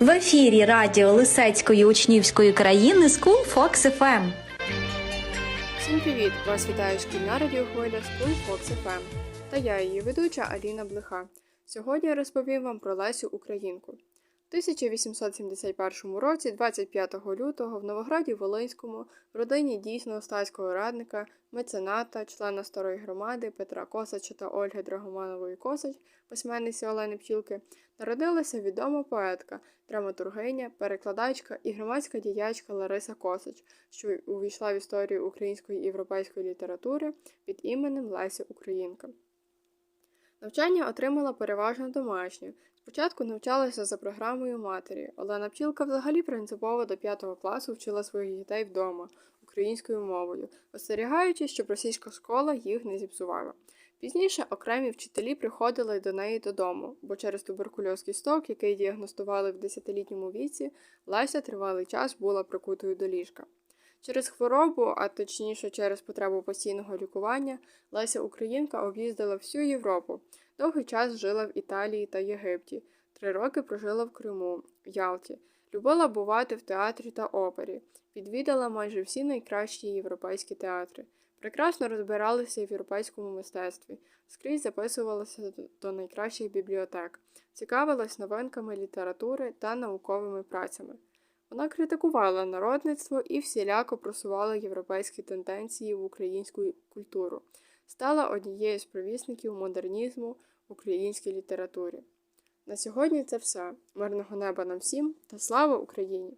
В ефірі радіо Лисецької учнівської країни School Fox FM. Всім привіт! Вас вітає шкільна радіохвиля School Fox FM та я її ведуча Аліна Блиха. Сьогодні я розповім вам про Лесю Українку. У 1871 році, 25 лютого, в Новограді Волинському, в родині дійсного статського радника, мецената, члена старої громади Петра Косача та Ольги Драгоманової Косач, письменниці Олени Пчілки, народилася відома поетка, драматургиня, перекладачка і громадська діячка Лариса Косач, що увійшла в історію української і європейської літератури під іменем Леся Українка. Навчання отримала переважно домашнє. Спочатку навчалася за програмою матері. Олена Пчілка взагалі принципово до 5 класу вчила своїх дітей вдома українською мовою, остерігаючись, щоб російська школа їх не зіпсувала. Пізніше окремі вчителі приходили до неї додому, бо через туберкульоз кісток, який діагностували в 10-літньому віці, Леся тривалий час була прикутою до ліжка. Через хворобу, а точніше через потребу постійного лікування, Леся Українка об'їздила всю Європу. Довгий час жила в Італії та Єгипті, три роки прожила в Криму, Ялті. Любила бувати в театрі та опері, відвідала майже всі найкращі європейські театри. Прекрасно розбиралася в європейському мистецтві, скрізь записувалася до найкращих бібліотек, цікавилась новинками літератури та науковими працями. Вона критикувала народництво і всіляко просувала європейські тенденції в українську культуру, стала однією з провісників модернізму в українській літературі. На сьогодні це все. Мирного неба нам всім та слава Україні!